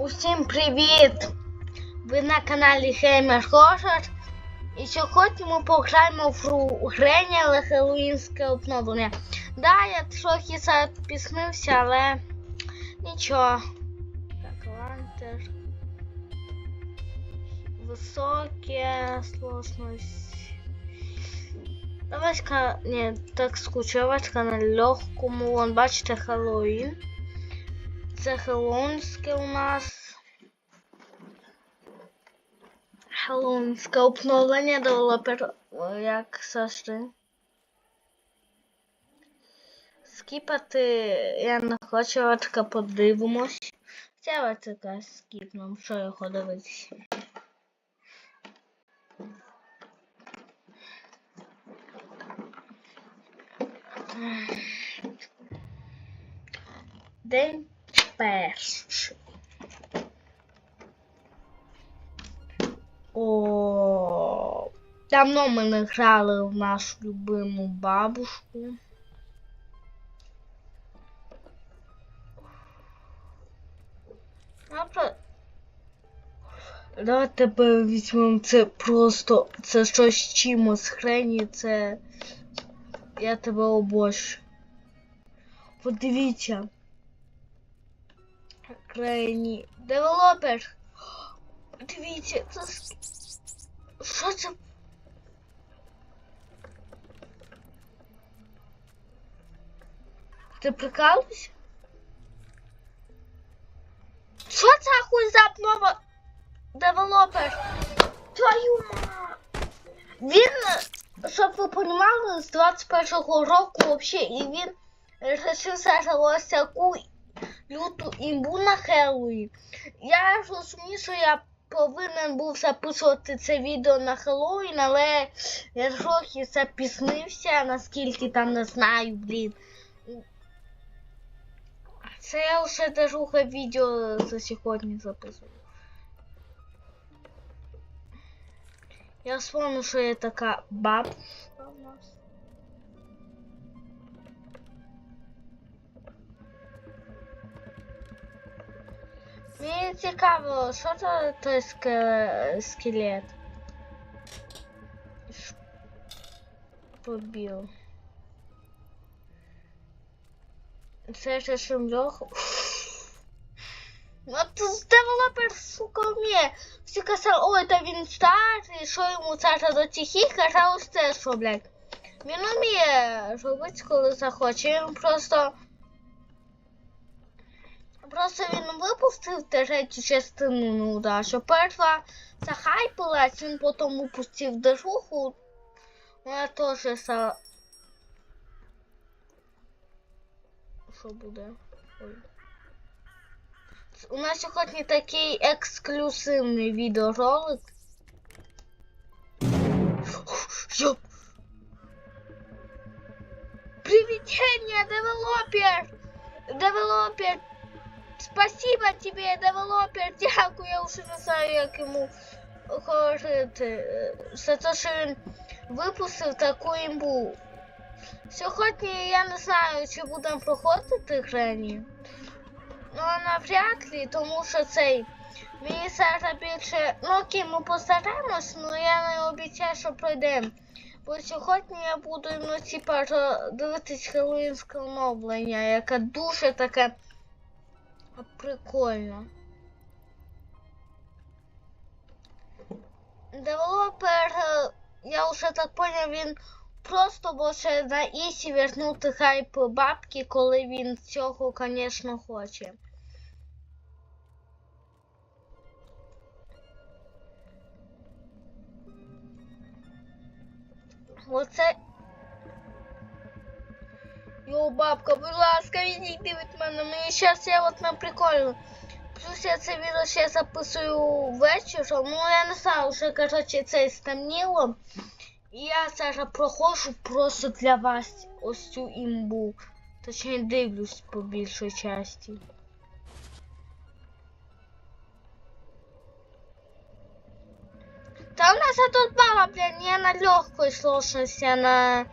Усім привіт! Ви на каналі Геймер Хошер. І сьогодні ми пограємо в але Хеллоуінське обновлення. Да, я трохи запіснився, але нічого. Так, лантер. Високе сложність. Давай-ка, ні, так скучувачка на легкому. Вон, бачите, Хеллоуін. Це Хеллоуінське у нас. Хеллоуінське обновлення девелопер як завжди. Скіпати я не хочу, а така подивимось. Ця така скіпнем, що його дивитися. День перший. О, давно ми не в нашу любиму бабушку. Давайте візьмемо це просто. Це щось чимось хрені, це. Я тебе обожнюю. Подивіться. Крайні. Девелопер. Дивіться, це. Що це? Ти прикалуєшся? Що це хуй за обнова? Девелопер? Твою ма. Він, щоб ви розуміли, з 21-го року вообще, і він решив зараз таку люту імбу на Хеллоуін. Я розумію, що я повинен був записувати це відео на Хеллоуін, але я трохи запізнився, наскільки там не знаю, блін. Це я вже друге відео за сьогодні записую. Я вспомню, що я така бабушка Мені цікаво, що це той скелет? Побіл. Це ще шумльох. Ну тут девелопер, сука, вміє. Всі казали, ой, та він старий, що йому царство до тихих, а ось це що, блядь. Він вміє робити, коли захоче. Він просто. Просто він випустив третю частину, ну да, що перша захайпилась, він потім випустив дежуху. Вона теж са. Що буде? Ой. У нас сьогодні такий ексклюзивний відеоролик. Йоп! Привидение, девелопер! Девелопер! Спасибо тебе, девелопер! Дякую, я вже не знаю, як йому говорити. За те, що він випустив таку імбу. Сьогодні я не знаю, чи будемо проходити грені. Ну, навряд ли, тому що цей. Мені зараз більше. Ну окей, ми постараємось, але я не обіцяю, що пройдемо. Бо сьогодні я буду вночі дивитись хеллоуінське оновлення, яке дуже таке прикольне. Девелопер, е, я вже так поняв, він просто може на ісі вернути хайп бабки, коли він цього, звісно, хоче. Оце. Йо, бабка, будь ласка, відійди від мене. Мені зараз я от на прикольно. Плюс я це відео ще записую вечором. Ну я не знаю, вже коротше це стемніло. І я зараз проходжу просто для вас ось цю імбу. Точніше дивлюсь по більшій часті. Та у нас тут баба, блін, не на легкой сложности, а на...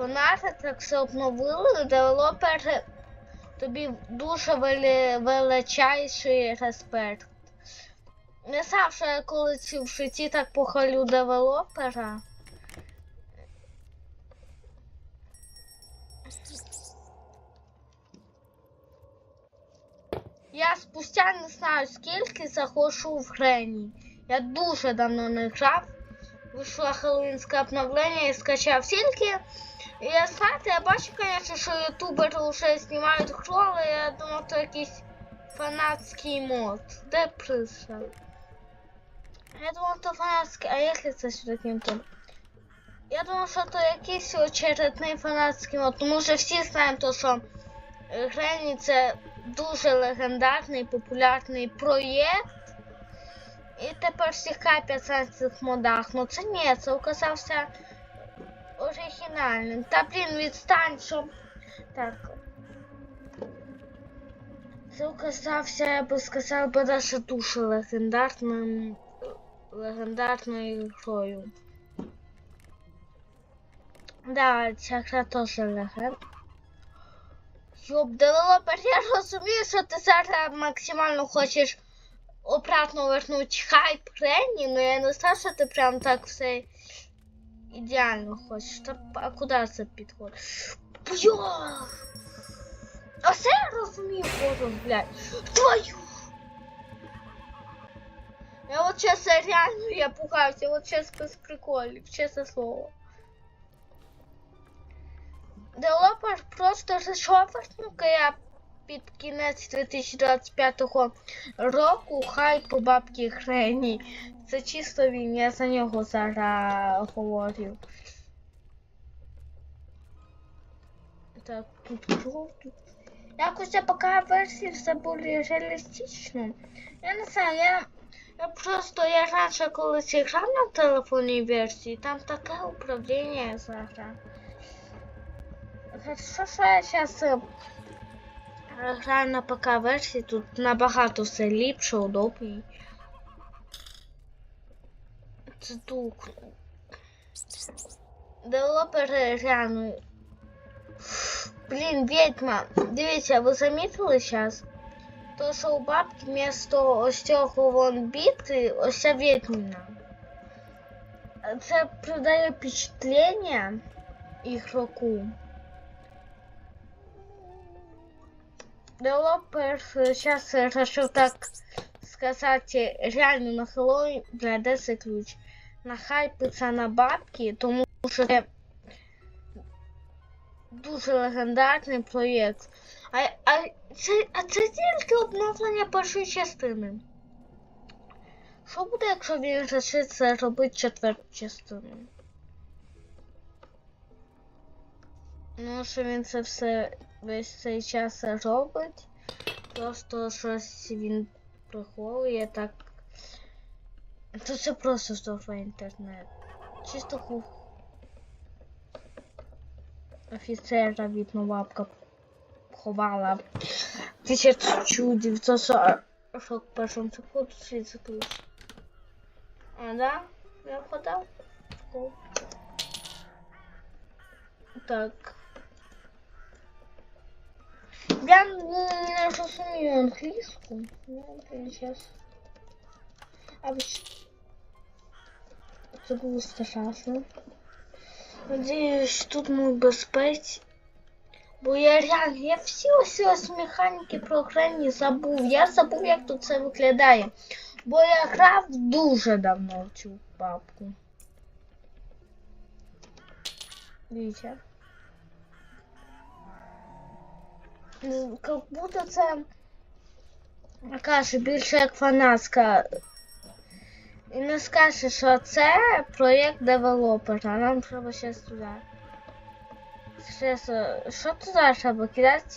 фанати так все обновили, девелопери тобі дуже вели, величайший респект. Не сам, що я колись в житті так похвалю девелопера. Я спустя не знаю скільки заходжу в Грені. Я дуже давно не грав. Вийшло хеллоуінське обновлення і скачав тільки. Я знаєте, я бачу, конечно, що ютубери вже знімають гру, але я думав, це якийсь фанатський мод. Де прийшов? Я думав, це фанатський, а якщо це сюди кинути? Я думав, що це якийсь очередний фанатський мод, тому що всі знаємо, то, що е, Грені це дуже легендарний, популярний проєкт. І тепер всі капять на цих модах. Ну це ні, це оказався оригінальним. Та блін, відстань, що. Так. Це оказався, я би сказав, би даже дуже легендарним. легендарною грою. Да, ця гра теж легендарна. Йоп, девелопер, я розумію, що ти зараз максимально хочеш обратно вернути хайп Ренні, но я не знаю, що ти прям так все ідеально хочеш. А куди це підходить? Бля! А все я розумію, боже, блядь. Твою! Я вот сейчас реально я пугаюсь, я вот сейчас без чесне слово. Девелопер просто зашофернука я під кінець 2025 року хай по бабки Грені. Це чисто він, я за нього зараз говорю. Так, тут кров, тут. Якось я поки версії все більш реалістично. Я не знаю, я, я просто я раніше колись грав на телефонній версії, там таке управління зараз. Хорошо, що я зараз граю на ПК версії, тут набагато все ліпше, удобніше. Тут. Девелопери реально. Блін, відьма. Дивіться, ви замітили зараз? То, що у бабки вместо ось цього вон біти, ось ця відьмина. Це придає впечатлення ігроку. Девелопер сейчас решил так сказать реально на Хэллоуин для Одессы ключ. Нахайпиться на бабки, тому що це дуже легендарний проєкт. А, а, це, а це тільки обновлення першої частини. Що буде, якщо він решиться робити четверту частину? Ну, що він це все весь цей час робить. Просто щось він приховує так. То це просто здоровий інтернет. Чисто ху. Офіцера від бабка ховала. 1941 году світ закрився. А, да? Я вгадав? О. Так. Я не розумію англійську. Ну, зараз. А ви Це було страшно. Надіюсь, тут ми в безпеці. Бо я реально, я всі ось ось механіки програмні забув. Я забув, як тут це виглядає. Бо я грав дуже давно в цю бабку. Дивіться. Как будто це каже більше як фанатська. І не скаже, що це проєкт девелопера. Нам треба ще туди. Щас, е, що туди треба кидати?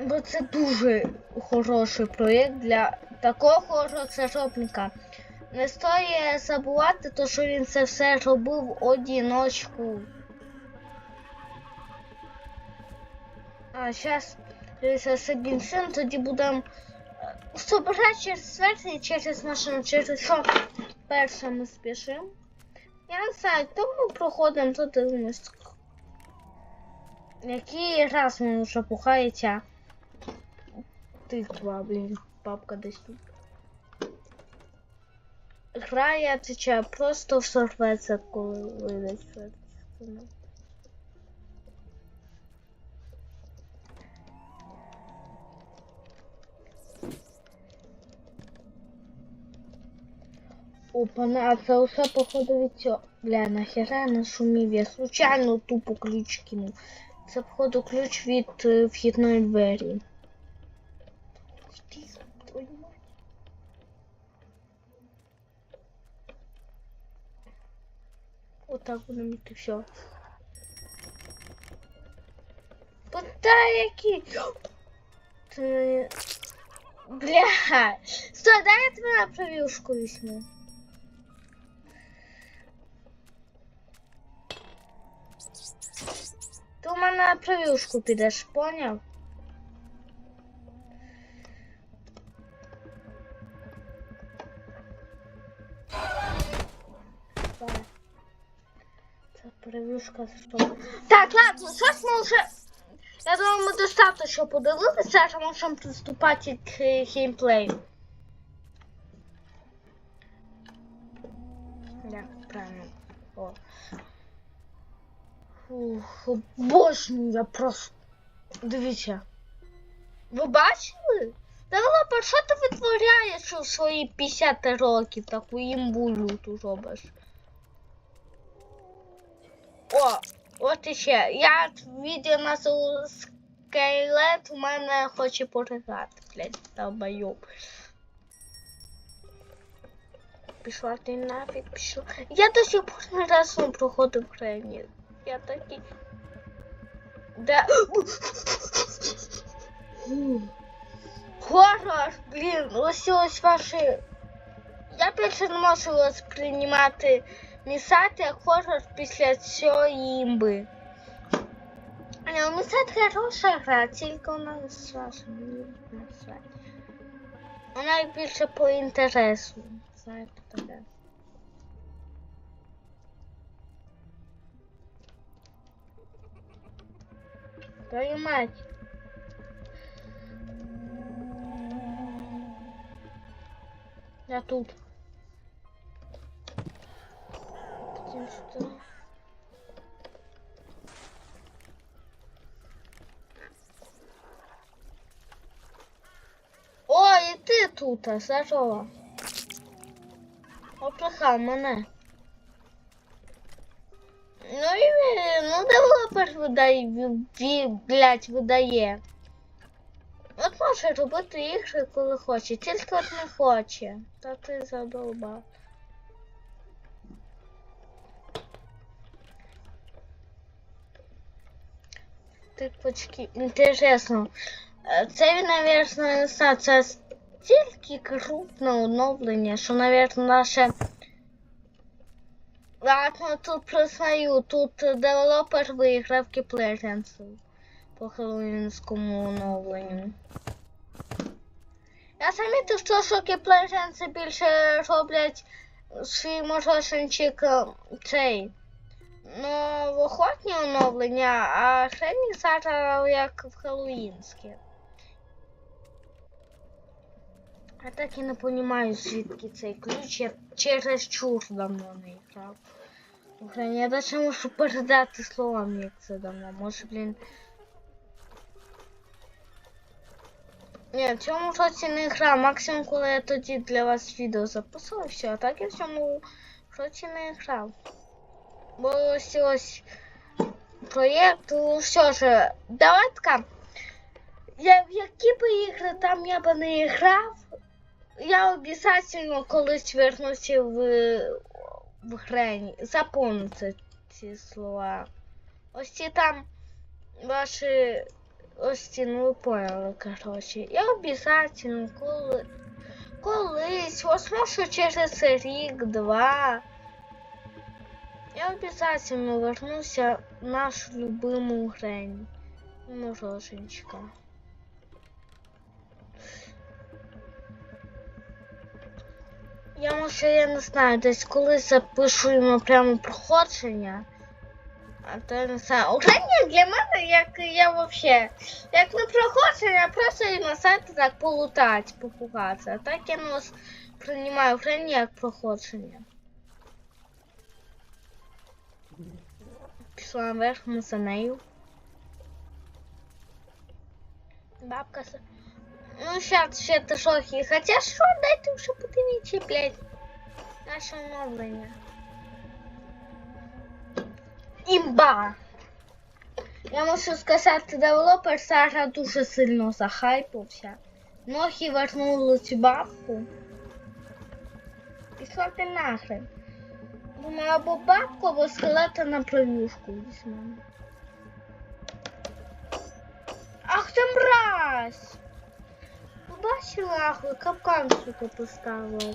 Бо це дуже хороший проєкт для такого розробника. Не стоїть забувати, то, що він це все робив одіночку. А зараз дивіться Сабінсин, тоді будемо собирати через версії через машину, через що перше ми спішимо. Я не знаю, то ми проходимо тут дивимось. Який раз він вже пухається. Тиква, блін, папка десь тут. Гра, я отвечаю, просто всорветься, коли вийдуть. Опа, а це усе походу від цього. Бля, нахера я нашумів, я случайно тупо ключ кинув. Це походу ключ від е, вхідної двері. Отак будемо йти, все. Пота які. Бля. Стой, дай я тебе на провілшку візьму. Ти у мене на провілшку підеш, поняв? Перевірка що. Так, ладно, зараз ми вже. Я думаю, ми достатньо подивилися, а можемо приступати к геймплею. Як правильно. О. Фух, обожнюю я просто. Дивіться. Ви бачили? Девелопер, що ти витворяєш у свої 50 років таку імбу люту робиш? О, от іще. Я відео назву Скайлет, у мене хоче поригати, блядь, долбойоб. Пішла ти нафіг, пішла. Я до сих пор не раз проходив крайні. Я такий. Да. Хорор, блін, ось ось ваші. Я більше не можу вас приймати місати як хорор після цієї імби. Але у Місат хороша гра, тільки вона страшна. Вона більше по інтересу. Знаєте, таке. Твою мать. Я тут. Потому что... О, і ти тут, здорово. Оплахав мене. Видає, блядь, видає. От може робити ігри, коли хоче, тільки от не хоче. Та ти задовбав. Типочки, інтересно. Е, Це він, наверно, не знаю, це стільки крупне оновлення, що, наверно, наше. Ладно, тут признаю, тут девелопер виграв кіплеренсу по хеллоуінському оновленню. Я замітив, що, кіплеренси більше роблять свій мороженчик е, цей. Ну, охотні оновлення, а хрені зараз як в хеллоуінське. Я так і не розумію, звідки цей ключ. Я через чур давно не грав. Блін, я навіть можу передати словами, як це давно. Може, блін. Ні, в цьому році не грав. Максимум, коли я тоді для вас відео записував, все, а так я в цьому році не грав. Бо ось ось проєкт, ну, все ж, давай така. Я, в які б ігри там я би не грав, я обов'язково колись вернуся в, в грені. Запомните ці слова. Ось ці там ваші. Ось ці, ну поняли, коротше. Я обов'язково коли, колись, ось може через рік-два. Я обязательно вернуся в нашу любимую грань. Мороженчика. Я може, я не знаю, десь колись запишуємо прямо проходження. А то я не знаю. Останнє для мене, як я вообще, як не проходження, просто і на сайті так полутать, попугатися. А так я не сприймаю Україні як проходження. Пішла наверх, ми за нею. Бабка. Ну, сейчас ще ти трохи. Хоча що, дайте вже подивіться, блядь. Наше оновлення. Імба! Я можу сказати, девелопер зараз дуже сильно захайпився. Ноги вернули цю бабку. Пішла ти нахрен. Думаю, або бабку, або скелета на плюшку візьмемо. Ах ти мразь! Побачила, нахуй, капкан, сука, поставила.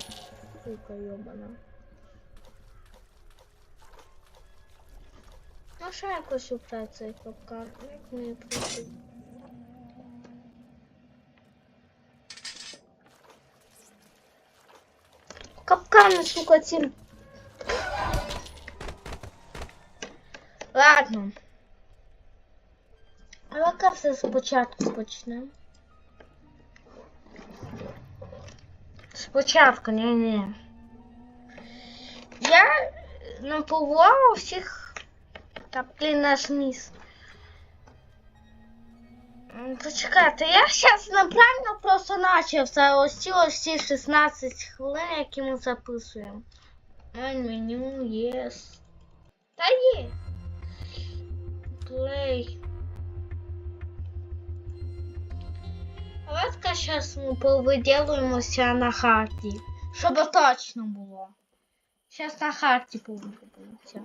Сука, йобана. Ну, що якось убрати цей капкан? Як мені прийти? Капкани, сука, ці. Ладно. Давай-ка все спочатку почнемо. Спочатку, ні, ні. Я напувала всіх та наш. М, Почекайте, я зараз неправильно просто начав за ось ці ось ці 16 хвилин, які ми записуємо. Меню, єс. Та є. Плей. Давай-ка зараз ми повиділуємося на харті. Щоб точно було. Зараз на харті повиділуємося.